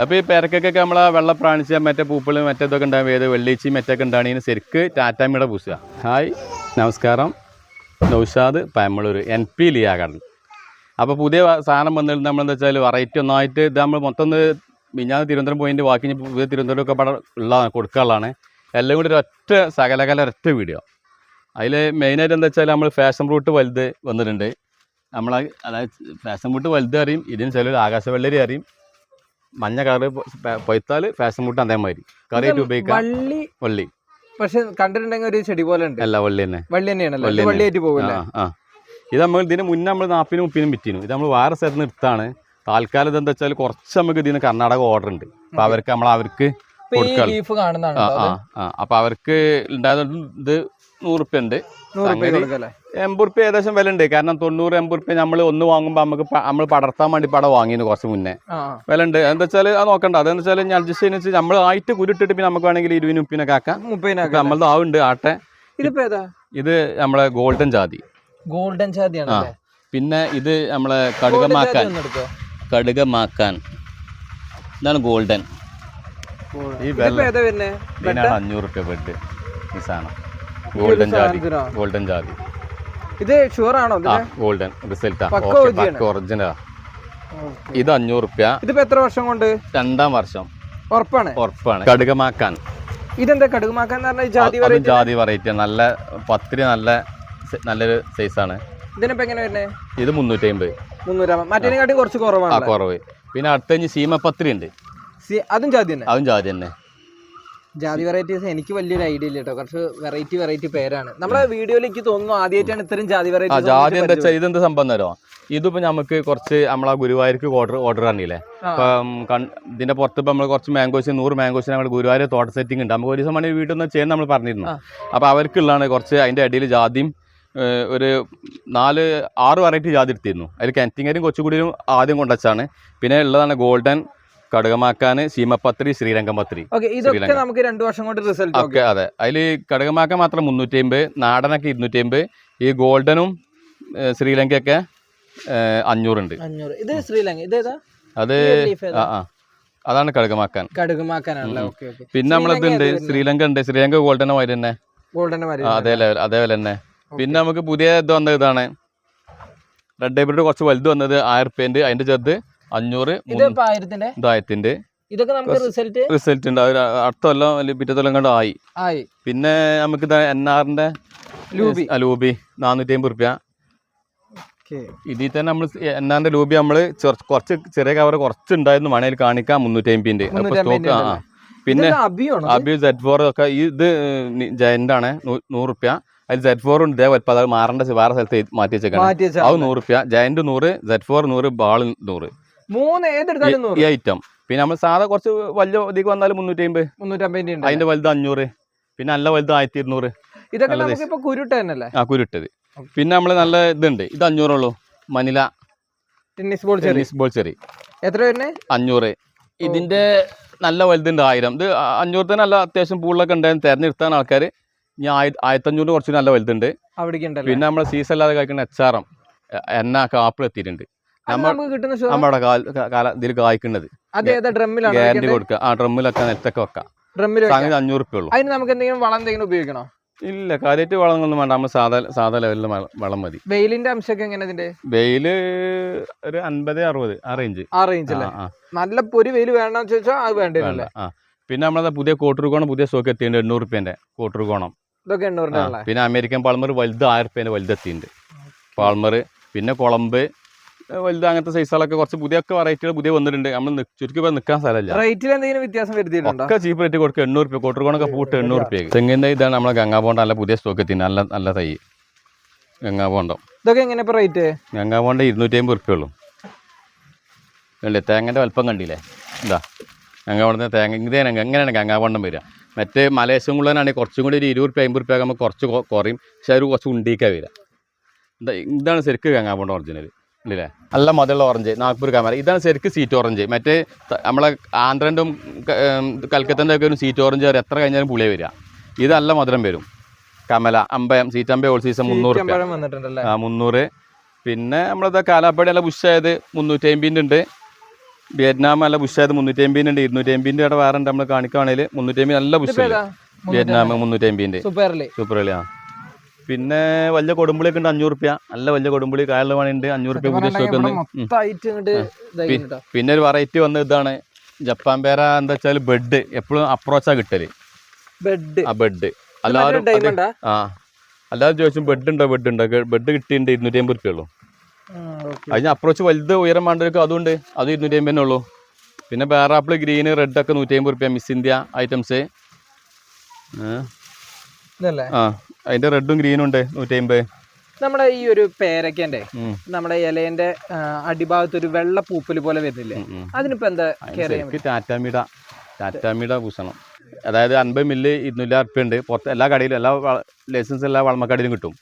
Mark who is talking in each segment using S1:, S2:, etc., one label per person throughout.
S1: അപ്പോൾ ഈ നമ്മൾ ആ വെള്ള പ്രാണിച്ച മറ്റേ പൂപ്പിൾ മറ്റേതൊക്കെ ഉണ്ടാകും ഏത് വെള്ളിച്ചി മറ്റൊക്കെ ഉണ്ടാണെങ്കിൽ ശരിക്ക് ടാറ്റാമിയുടെ പൂശുക ഹായ് നമസ്കാരം. നൗഷാദ് പയമ്പളൂർ എൻ പി ലിയാകടൻ അപ്പോൾ പുതിയ സാധനം വന്നിട്ട് നമ്മളെന്താ വെച്ചാൽ വെറൈറ്റി ഒന്നായിട്ട് ഇത് നമ്മൾ മൊത്തം ഒന്ന് മിഞ്ഞാന്ന് തിരുവനന്തപുരം പോയിന്റ് ബാക്കി പുതിയ തിരുവനന്തപുരം ഒക്കെ പടം ഉള്ളതാണ് കൊടുക്കാനുള്ളതാണ്. എല്ലാം കൂടി ഒരൊറ്റ സകലകല ഒറ്റ വീഡിയോ അതിൽ മെയിനായിട്ട് എന്താ വെച്ചാൽ നമ്മൾ ഫാഷൻ റൂട്ട് വലുത് വന്നിട്ടുണ്ട്. നമ്മൾ അതായത് ഫാഷൻ റൂട്ട് വലുത് അറിയും ഇതിന് ചിലർ ആകാശവെള്ളരി അറിയും മഞ്ഞ കളറ് പൊയ്ത്താൽ ഫാഷൻ ഫ്രൂട്ട് അതേമാതിരി. കറിയായിട്ട് ഉപയോഗിക്കാം
S2: വള്ളി
S1: വള്ളി.
S2: പക്ഷെ കണ്ടിട്ടുണ്ടെങ്കിൽ ഒരു ചെടി പോലെ ഉണ്ട്.
S1: അല്ല വള്ളി തന്നെ.
S2: വള്ളി തന്നെയാണല്ലോ?
S1: വള്ളി
S2: ആയിട്ട് പോകില്ല
S1: ഇത് നമ്മൾ ഇതിന് മുന്നേ നമ്മൾ നാപ്പിനും മുപ്പതിനും വിറ്റിനു ഇത് നമ്മൾ വേറെ സ്ഥലത്ത് നിന്ന് എടുത്താണ്. താൽക്കാലം ഇതെന്താ വെച്ചാൽ കുറച്ച് നമുക്ക് ഇതിന് കർണാടക ഓർഡർ ഉണ്ട്. അപ്പൊ അവർക്ക് നമ്മൾ അവർക്ക്
S2: അപ്പൊ
S1: കൊടുക്കാം. അവർക്ക് ഉണ്ടായത് ഇത് നൂറുപ്യ ഉണ്ട്
S2: കൊടുക്കല്ലേ?
S1: ഏകദേശം വില ഉണ്ട് കാരണം തൊണ്ണൂറ് എൺപുറുപ്യ നമ്മൾ ഒന്ന് വാങ്ങുമ്പോൾ നമുക്ക് നമ്മൾ പടർത്താൻ വേണ്ടി പടം വാങ്ങിയിരുന്നു കുറച്ച് മുന്നേ. വില ഉണ്ട് എന്താ വെച്ചാൽ അത് നോക്കണ്ട. അതെന്ന് വെച്ചാൽ ഞാൻ അഡ്ജസ്റ്റ് ചെയ്യുന്ന വെച്ചാൽ നമ്മൾ ആയിട്ട് കുരുട്ടിട്ട് പിന്നെ നമുക്ക് വേണമെങ്കിൽ ഇരുപതിന് ഉപ്പിനൊക്കെ ആക്കാം. നമ്മളത് ആവുണ്ട് ആട്ടെ. ഇത് നമ്മളെ ഗോൾഡൻ ജാതി.
S2: ഗോൾഡൻ ജാതി
S1: ആ. പിന്നെ ഇത് നമ്മളെ കടുകമാക്കാൻ. കടുകമാക്കാൻ. ഇതാണ് ഗോൾഡൻ. ഈ വെള്ള അഞ്ഞൂറ് റുപ്യ പെട്ട് ഈ സാധനം. ഗോൾഡൻ ജാതി ഗോൾഡൻ ജാതി
S2: ഇത് ഷുവർ ആണോ
S1: ഗോൾഡൻ റിസൾട്ടാ ഒറിജിനലാ. ഇത് അഞ്ഞൂറ് റുപ്യ
S2: ഇതിപ്പോ എത്ര വർഷം കൊണ്ട്?
S1: രണ്ടാം വർഷം.
S2: ഉറപ്പാണ്.
S1: ഉറപ്പാണ്. കടുകമാക്കാൻ.
S2: ഇതെന്താ കടുകമാക്കാൻ ജാതി വെറൈറ്റി
S1: ജാതി വെറൈറ്റി നല്ല പത്തിരി നല്ല നല്ലൊരു സൈസാണ്
S2: ഇതിനിപ്പോ എങ്ങനെ വരുന്നത്
S1: ഇത് മുന്നൂറ്റി അമ്പത്
S2: മുന്നൂറാം മറ്റേനെക്കാട്ടി കുറച്ച് കുറവാണ്
S1: കുറവ്. പിന്നെ അടുത്ത സീമ പത്തിരി ഉണ്ട്.
S2: അതും ജാതി തന്നെ?
S1: അതും ജാതി തന്നെ.
S2: ജാതി വെറൈറ്റീസ് എനിക്ക് വലിയൊരു ഐഡിയ ഇല്ല കേട്ടോ. കുറച്ച് വെറൈറ്റി വെറൈറ്റി പേരാണ്. നമ്മളെ വീഡിയോയിൽ എനിക്ക് തോന്നുന്നു ആദ്യമായിട്ടാണ് ഇത്രയും ജാതി വെറൈറ്റി
S1: ജാതി എന്താ വെച്ചാൽ ഇതെന്ത് സംഭവം തരോ ഇതിപ്പോ നമുക്ക് കുറച്ച് നമ്മളെ ഗുരുവായൂർക്ക് ഓർഡർ ഓർഡർ ഇപ്പം ഇതിന്റെ പുറത്ത് ഇപ്പൊ നമ്മൾ കുറച്ച് മാംഗോസ് നൂറ് മാംഗോസ് നമ്മൾ ഗുരുവായൂർ തോട്ട സെറ്റിംഗ് ഉണ്ട്. നമുക്ക് ഒരു ദിവസം വേണമെങ്കിൽ വീട്ടിൽ നിന്ന് ചെയ്യാൻ നമ്മൾ പറഞ്ഞിരുന്നു. അപ്പൊ അവർക്കുള്ളതാണ് കുറച്ച് അതിന്റെ അടിയിൽ ജാതിയും ഒരു നാല് ആറ് വെറൈറ്റി ജാതി എടുത്തിരുന്നു. അതിൽ കിണറ്റിങ്ങരും കൊച്ചുകുടിയും ആദ്യം കൊണ്ടുവച്ചാണ് പിന്നെ ഉള്ളതാണ് ഗോൾഡൻ കടുകമാക്കാൻ സീമപത്രി ശ്രീരംഗം പത്രി
S2: ഓക്കെ ഇതൊക്കെ നമുക്ക് രണ്ടു വർഷം കൊണ്ട് റിസൾട്ട്
S1: ഒക്കെ അതെ. അതിൽ കടകമാക്കാൻ മാത്രം മുന്നൂറ്റി അമ്പത് നാടനൊക്കെ ഇരുന്നൂറ്റി അമ്പത് ഈ ഗോൾഡനും ശ്രീലങ്കയൊക്കെ അഞ്ഞൂറുണ്ട്.
S2: അഞ്ഞൂറ്. ഇത് ശ്രീലങ്ക ഇത്
S1: അത്? ആ ആ. അതാണ് കടുകമാക്കാൻ.
S2: പിന്നെ ഓക്കെ ഓക്കെ.
S1: പിന്നെ നമ്മളതുണ്ട് ശ്രീലങ്ക ഉണ്ട്. ശ്രീലങ്ക ഗോൾഡൻ വരെ തന്നെ.
S2: ഗോൾഡൻ
S1: ആ, അതേ ലെവൽ അതേ തന്നെ. പിന്നെ നമുക്ക് പുതിയ ഇത് വന്നത് ഇതാണ്. റെഡ് ഹൈബ്രിഡ് കുറച്ച് വലുത് വന്നത് ആയിരം റുപ്യന്റെ അതിന്റെ ചെറുത് അഞ്ഞൂറ്
S2: ഇത് ഇപ്പൊ ആയിരത്തിന്റെ ഇതൊക്കെ നമുക്ക് റിസൾട്ട്
S1: റിസൾട്ട് ഉണ്ട്. അടുത്ത കൊല്ലം അല്ലെങ്കിൽ പിറ്റത്തെ കൊല്ലം കണ്ട് ആയി.
S2: ആയി.
S1: പിന്നെ നമുക്ക് ഇത് എൻ ആറിന്റെ
S2: ലൂബി.
S1: ലൂബി. നാനൂറ്റി അമ്പത് റുപ്യ ഇതിൽ തന്നെ നമ്മൾ എൻ ആറിന്റെ ലൂബി നമ്മൾ കുറച്ച് ചെറിയ കവർ കുറച്ച് ഉണ്ടായിരുന്നു വേണേൽ കാണിക്കാം. മുന്നൂറ്റി അമ്പിന്റെ
S2: 350
S1: സ്റ്റോക്ക് ആ. പിന്നെ അബി സെഡ് ഫോർ ഒക്കെ ഇത് ജയന്റ് ആണ് നൂറ് റുപ്യ. അതിൽ സെഡ് ഫോർ ഉണ്ട്. ഇതേപോലെ അത് മാറേണ്ട വേറെ സ്ഥലത്ത് മാറ്റി വെച്ചേക്കാണ്. അത് നൂറ് റുപ്യ. ജയന്റ് നൂറ് സെഡ് ഫോർ നൂറ് ബാൾ നൂറ്.
S2: മൂന്ന് ഏതെടുത്താലും
S1: ഈ- ഐറ്റം പിന്നെ നമ്മൾ സാധാ കുറച്ച് വലിയ ഇതിക്ക് വന്നാലും മുന്നൂറ്റി അമ്പത്
S2: മുന്നൂറ്റമ്പതിന്റെ
S1: അതിന്റെ വലുത് അഞ്ഞൂറ്. പിന്നെ നല്ല വലുത് ആയിരത്തി ഇരുന്നൂറ്
S2: ഇതൊക്കെ
S1: നല്ല
S2: നമുക്ക് ഇപ്പൊ കുരുട്ട തന്നെയല്ലേ?
S1: ആ കുരുട്ടത്. പിന്നെ നമ്മൾ നല്ല ഇതുണ്ട്. ഇത് അഞ്ഞൂറുള്ളൂ മനില
S2: ടെന്നീസ് ബോൾ ചെറിയ
S1: ടെന്നീസ് ബോൾ ചെറി.
S2: എത്ര വരുന്നത്
S1: അഞ്ഞൂറ്. ഇതിന്റെ നല്ല വലുതുണ്ട് ആയിരം. ഇത് അഞ്ഞൂറ് തന്നെ നല്ല അത്യാവശ്യം പൂളിലൊക്കെ ഉണ്ടായിരുന്നു തിരഞ്ഞെടുത്താൻ ആൾക്കാർ ഇനി ആയിരത്തി ആയിരത്തഞ്ഞൂറ് കുറച്ച് നല്ല വലുതുണ്ട്. പിന്നെ നമ്മൾ സീസൺ അല്ലാതെ കഴിക്കുന്ന എച്ച് ആർ എം. എണ്ണ കാപ്പിൾ എത്തിയിട്ടുണ്ട്. നമ്മുടെ ഇതിൽ കായ്ക്കുന്നത്. ഗ്യാരണ്ടി കൊടുക്കുക. ആ ഡ്രമ്മിലൊക്കെ നെറ്റൊക്കെ വെക്കാം. സംഗതി അഞ്ഞൂറ് ഉള്ളൂ.
S2: അതിന് നമുക്ക് എന്തെങ്കിലും വളം എന്തെങ്കിലും ഉപയോഗിക്കണോ?
S1: ഇല്ല കാര്യമായിട്ട് വളങ്ങളൊന്നും വേണ്ട. നമ്മൾ സാധാ സാധാ ലെവലിൽ വളം മതി.
S2: വെയിലിന്റെ അംശമൊക്കെ എങ്ങനെ ഇതിന്റെ?
S1: വെയിൽ ഒരു അൻപത് അറുപത് ആ റേഞ്ച്
S2: ആ റേഞ്ച് നല്ല പൊരി വെയിൽ വേണമെന്ന് ചോദിച്ചാൽ അത് വേണ്ടി
S1: വേണ്ട പിന്നെ നമ്മളത് പുതിയ കോട്ടൂർകോണം പുതിയ സ്റ്റോക്ക് എത്തിയിട്ടുണ്ട്. എണ്ണൂറ് റുപ്യന്റെ കോട്ടൂർകോണം
S2: ഇതൊക്കെ എണ്ണൂറ്
S1: പിന്നെ അമേരിക്കൻ പാൾമർ വലുത് ആയിരം റുപ്യന്റെ വലുത് എത്തിയിട്ടുണ്ട് പാൾമർ പിന്നെ കുളമ്പ് വലുത് അങ്ങനത്തെ സൈസുകളൊക്കെ കുറച്ച് പുതിയ ഒക്കെ വെറൈറ്റികൾ പുതിയ വന്നിട്ടുണ്ട്. നമ്മൾ ചുരുക്കി നിൽക്കാൻ സ്ഥലമില്ല.
S2: റേറ്റിൽ എന്തെങ്കിലും വ്യത്യാസം വരുത്തിയിട്ടുണ്ടോ?
S1: ഒക്കെ ചീപ്പ് റേറ്റ് കൊടുക്കുക എണ്ണൂറ് രൂപ കോട്ടർക്കോണൊക്കെ പൂട്ട് എണ്ണൂറ് രൂപയ്ക്ക് തെങ്ങിന്റെ ഇതാണ് നമ്മളെ ഗംഗാബോണ്ട നല്ല പുതിയ സ്റ്റോക്ക് എത്തി. നല്ല നല്ല തൈ. ഗംഗാബോണ്ടം
S2: ഇതൊക്കെ എങ്ങനെ ഇപ്പൊ റേറ്റ്
S1: ഗംഗാബോണ്ട ഇരുന്നൂറ്റി അമ്പത് റുപ്യ ഉള്ളൂ. അല്ലേ തേങ്ങന്റെ വലുപ്പം കണ്ടില്ലേ? എന്താ ഗംഗാബോണ്ടത്തെ തേങ്ങ ഇതേ എങ്ങനെയാണ് ഗംഗാബോണ്ടം വരിക. മറ്റേ മലേഷ്യം കൂടുതലാണെങ്കിൽ കുറച്ചും കൂടി ഒരു ഇരുപത് രൂപ അമ്പത് റുപ്യ നമുക്ക് കുറച്ച് കുറയും. പക്ഷേ അത് കുറച്ച് ഉണ്ടീക്കാ വരിക. എന്താ ഇതാണ് ശരിക്ക് ഗംഗാബോണ്ട ഒറിജിനൽ ഇല്ലേ? നല്ല മുതലുള്ള ഓറഞ്ച് നാഗ്പൂർ കാമറ ഇതാണ് ശരിക്ക് സീറ്റ് ഓറഞ്ച് മറ്റേ നമ്മളെ ആന്ധ്രന്റെ കൽക്കത്തന്റെ ഒക്കെ ഒരു സീറ്റ് ഓറഞ്ച് വരെ എത്ര കഴിഞ്ഞാലും പുളിയെ വരിക. ഇത് നല്ല മധുരം വരും. കമല അമ്പയം സീറ്റ് അമ്പയം ഓൾ സീസൺ മുന്നൂറ് ആ മുന്നൂറ്. പിന്നെ നമ്മളത് കാലാപ്പടി നല്ല ബുഷായത് മുന്നൂറ്റി അമ്പതിന്റെ ഉണ്ട്. വിയറ്റ്നാം നല്ല ബുഷായത് മുന്നൂറ്റി അമ്പതിന്റെ ഉണ്ട്. ഇരുന്നൂറ്റി അമ്പതിന്റെ അവിടെ വേറെ ഉണ്ട്. നമ്മൾ കാണിക്കുകയാണെങ്കിൽ മുന്നൂറ്റി അമ്പത് നല്ല ബുഷ് വിയറ്റ്നാം മുന്നൂറ്റി
S2: അമ്പതിന്റെ
S1: സൂപ്പർ കളി ആ. പിന്നെ വലിയ കൊടുമ്പുളിയൊക്കെ ഉണ്ട് അഞ്ഞൂറ് റുപ്യ നല്ല വലിയ കൊടുമ്പുളി. കായലുള്ള പണിയുണ്ട്. അഞ്ഞൂറ് റുപ്യ പുതിയ സ്റ്റോക്ക് പിന്നെ ഒരു വെറൈറ്റി വന്ന ഇതാണ്. ജപ്പാൻ പേര എന്താ വെച്ചാൽ ബെഡ്. എപ്പോഴും അപ്രോച്ചാ കിട്ടൽ.
S2: ബെഡ്.
S1: ആ ബെഡ്. എല്ലാവരും ആ? എല്ലാവരും ചോദിച്ചും ബെഡ് ഉണ്ടോ? ബെഡ് ഉണ്ടോ? ബെഡ് കിട്ടിയിട്ടുണ്ട് ഇരുന്നൂറ്റി അമ്പത് റുപ്യ ഉള്ളൂ അതിന് അപ്രോച്ച് വലുത് ഉയരം വേണ്ടവർക്ക് അതുണ്ട് അത് ഇരുന്നൂറ്റി അമ്പതിനെ ഉള്ളൂ. പിന്നെ ബേറാപ്പിൾ ഗ്രീന് റെഡ് ഒക്കെ നൂറ്റി അമ്പത് റുപ്യ മിസ് ഇന്ത്യ ഐറ്റംസ്. ആ. അതിന്റെ റെഡും ഗ്രീനും ഉണ്ട് നൂറ്റി അമ്പത്
S2: നമ്മുടെ ഈ ഒരു പേരക്കന്റെ നമ്മുടെ ഇലേന്റെ അടിഭാഗത്ത് ഒരു വെള്ള പൂപ്പൽ പോലെ വരുന്നില്ലേ? അതിനിപ്പോ എന്താ
S1: ടാറ്റാമീട ടാറ്റാമിട പൂശണം അതായത് അൻപത് മില്ല് ഇരുന്നൂറ്റി ഉറുപ്പ്യ ഉണ്ട്. പുറത്ത് എല്ലാ കടയിലും എല്ലാ ലൈസൻസ് എല്ലാ വളമക്കടയിലും കിട്ടും.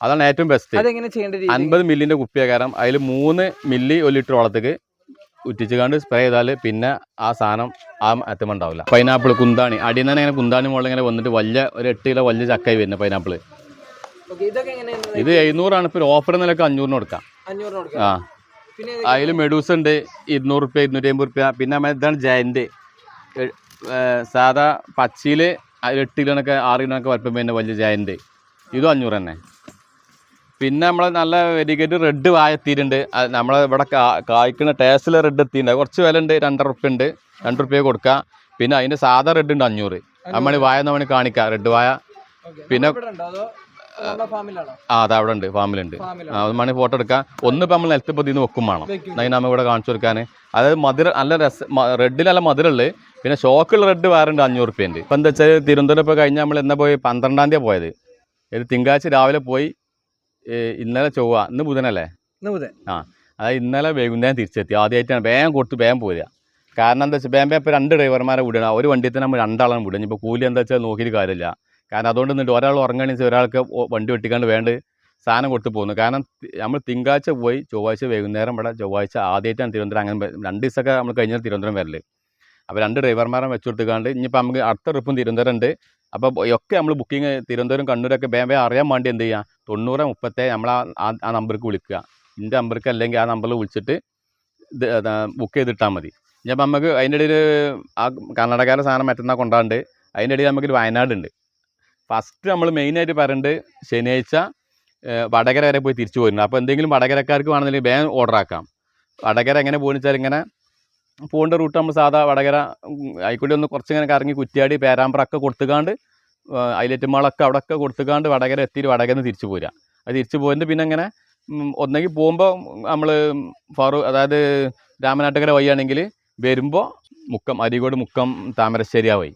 S1: അതാണ് ഏറ്റവും ബെസ്റ്റ്
S2: അതെങ്ങനെ ചെയ്യേണ്ട രീതി?
S1: അൻപത് മില്ലിന്റെ കുപ്പിയാകാരം അതിൽ മൂന്ന് മില്ലി ഒരു ലിറ്റർ വെള്ളത്തേക്ക് ഉറ്റിച്ചുകാണ്ട് സ്പ്രേ ചെയ്താൽ പിന്നെ ആ സാധനം ആ എത്തുമുണ്ടാവില്ല പൈനാപ്പിൾ കുന്താണി. അടിയിൽ നിന്ന് ഇങ്ങനെ കുന്താണി മുകളിൽ ഇങ്ങനെ വന്നിട്ട് വലിയ ഒരു എട്ട് കിലോ വലിയ ചക്കായി വരുന്നത് പൈനാപ്പിൾ ഇത് എഴുന്നൂറാണ്. ഇപ്പോൾ ഓഫർ നിലയ്ക്ക് അഞ്ഞൂറിന് കൊടുക്കാം. ആ. അതിൽ മെഡൂസ് ഉണ്ട് ഇരുന്നൂറ് റുപ്യ ഇരുന്നൂറ്റി അമ്പത് റുപ്യ. പിന്നെ നമ്മൾ ഇതാണ് ജയന്റ് സാധാ പച്ചയിൽ എട്ട് കിലോനൊക്കെ ആറ് കിലോനൊക്കെ വലുപ്പം പിന്നെ വലിയ ജയന്റ് ഇതും അഞ്ഞൂറ് തന്നെ. പിന്നെ നമ്മൾ നല്ല വെരിഗേറ്റ് റെഡ് വായ എത്തിയിട്ടുണ്ട്. അത് നമ്മളെ ഇവിടെ കായ്ക്കുന്ന ടേസ്റ്റിൽ റെഡ് എത്തിയിട്ടുണ്ട് കുറച്ച് വില ഉണ്ട് രണ്ടര റുപ്യ ഉണ്ട് രണ്ട് റുപ്യ കൊടുക്കുക പിന്നെ അതിന്റെ സാധാ റെഡ് ഉണ്ട് അഞ്ഞൂറ്. നമ്മൾ വായ നമ്മൾ കാണിക്കാം റെഡ് വായ. പിന്നെ- ആ അത് അവിടെ ഉണ്ട് ഫാമിലുണ്ട്.
S2: അതുമാണ്
S1: ആ അത് മണി ഫോട്ടോ എടുക്കാം. ഒന്ന് ഇപ്പം നമ്മൾ നിലത്ത് പൊതിന്ന് വെക്കും വേണം. അതിന് നമ്മൾ ഇവിടെ കാണിച്ചു കൊടുക്കാൻ അതായത് മധുര നല്ല രസ റെഡിൽ നല്ല മധുരമുള്ളത് പിന്നെ ഷോക്കുള്ള റെഡ് വേറുണ്ട് അഞ്ഞൂറ് റുപ്യ ഉണ്ട് ഇപ്പം എന്താ വെച്ചാൽ തിരുവനന്തപുരം ഇപ്പോൾ കഴിഞ്ഞാൽ നമ്മൾ എന്നാ പോയി? പന്ത്രണ്ടാം തീയതി പോയത്. ഇത് തിങ്കളാഴ്ച രാവിലെ പോയി. ഇന്നലെ ചൊവ്വ ഇന്ന് ബുധനല്ലേ?
S2: ഇന്ന് മുതൽ
S1: അതായത് ഇന്നലെ വൈകുന്നേരം തിരിച്ചെത്തി. ആദ്യമായിട്ടാണ് വേഗം കൊടുത്ത് വേഗം പോരുക. കാരണം എന്താ വെച്ചാൽ വേഗം ഇപ്പോൾ രണ്ട് ഡ്രൈവർമാരെ വിടണം. ഒരു വണ്ടിയിൽ തന്നെ നമ്മൾ രണ്ടാളാണ് വിടുക. ഇപ്പോൾ കൂലി എന്താ വെച്ചാൽ നോക്കിയിട്ട് കാര്യമില്ല. കാരണം അതുകൊണ്ട് നിന്നിട്ട് ഒരാൾ ഉറങ്ങണമെങ്കിൽ ഒരാൾക്ക് വണ്ടി വെട്ടിക്കാണ്ട് വേണ്ട സാധനം കൊടുത്ത് പോകുന്നു കാരണം നമ്മൾ തിങ്കളാഴ്ച പോയി ചൊവ്വാഴ്ച വൈകുന്നേരം ഇവിടെ ചൊവ്വാഴ്ച ആദ്യമായിട്ടാണ് തിരുവനന്തപുരം അങ്ങനെ രണ്ട് ദിവസമൊക്കെ നമ്മൾ കഴിഞ്ഞാൽ തിരുവനന്തപുരം വരൽ. അപ്പോൾ രണ്ട് ഡ്രൈവർമാരെ വെച്ച് കൊടുത്തുകൊണ്ട് ഇനിയിപ്പോൾ നമുക്ക് അടുത്ത ട്രിപ്പും തിരുവനന്തപുരം ഉണ്ട്. അപ്പോൾ ഒക്കെ നമ്മൾ ബുക്കിംഗ് തിരുവനന്തപുരം കണ്ണൂരൊക്കെ വേഗം വേഗം അറിയാൻ വേണ്ടി എന്ത് ചെയ്യുക തൊണ്ണൂറ് മുപ്പത്തെ നമ്മൾ ആ ആ നമ്പർക്ക് വിളിക്കുക. ഇന്റെ നമ്പർക്ക് അല്ലെങ്കിൽ ആ നമ്പറിൽ വിളിച്ചിട്ട് ഇത് ബുക്ക് ചെയ്തിട്ടാൽ മതി. ഇനിയിപ്പോൾ നമുക്ക് അതിന്റെ ഇടയിൽ ആ കർണാടകയിലെ സാധനം മറ്റന്നാൾ കൊണ്ടാണ്ട് അതിന്റെ ഇടയിൽ നമുക്കൊരു വയനാടുണ്ട് ഫസ്റ്റ് നമ്മൾ മെയിനായിട്ട് പറയുന്നത് ശനിയാഴ്ച വടകര വരെ പോയി തിരിച്ചു പോരുന്നു അപ്പോൾ എന്തെങ്കിലും വടകരക്കാർക്ക് വേണമെങ്കിൽ വേഗം ഓർഡർ ആക്കാം. വടകര എങ്ങനെ പോകുന്നു വെച്ചാൽ ഇങ്ങനെ പോകേണ്ട റൂട്ട് നമ്മൾ സാധാ വടകര ആയിക്കോട്ടെ ഒന്ന് കുറച്ചിങ്ങനെ കറങ്ങി കുറ്റിയാടി പേരാമ്പ്ര ഒക്കെ കൊടുത്തുകാണ്ട് ഹൈലൈറ്റ് മാളൊക്കെ അവിടെ ഒക്കെ കൊടുത്തുകാണ്ട് വടകര എത്തിയിട്ട് വടകര നിന്ന് തിരിച്ചു പോരുക അത് തിരിച്ചു പോയിട്ട് പിന്നെ ഇങ്ങനെ ഒന്നെങ്കിൽ പോകുമ്പോൾ നമ്മൾ ഫാറൂ അതായത് രാമനാട്ടുകര വഴിയാണെങ്കിൽ വരുമ്പോൾ മുക്കം അരികോട് മുക്കം താമരശ്ശേരി ആ വഴി.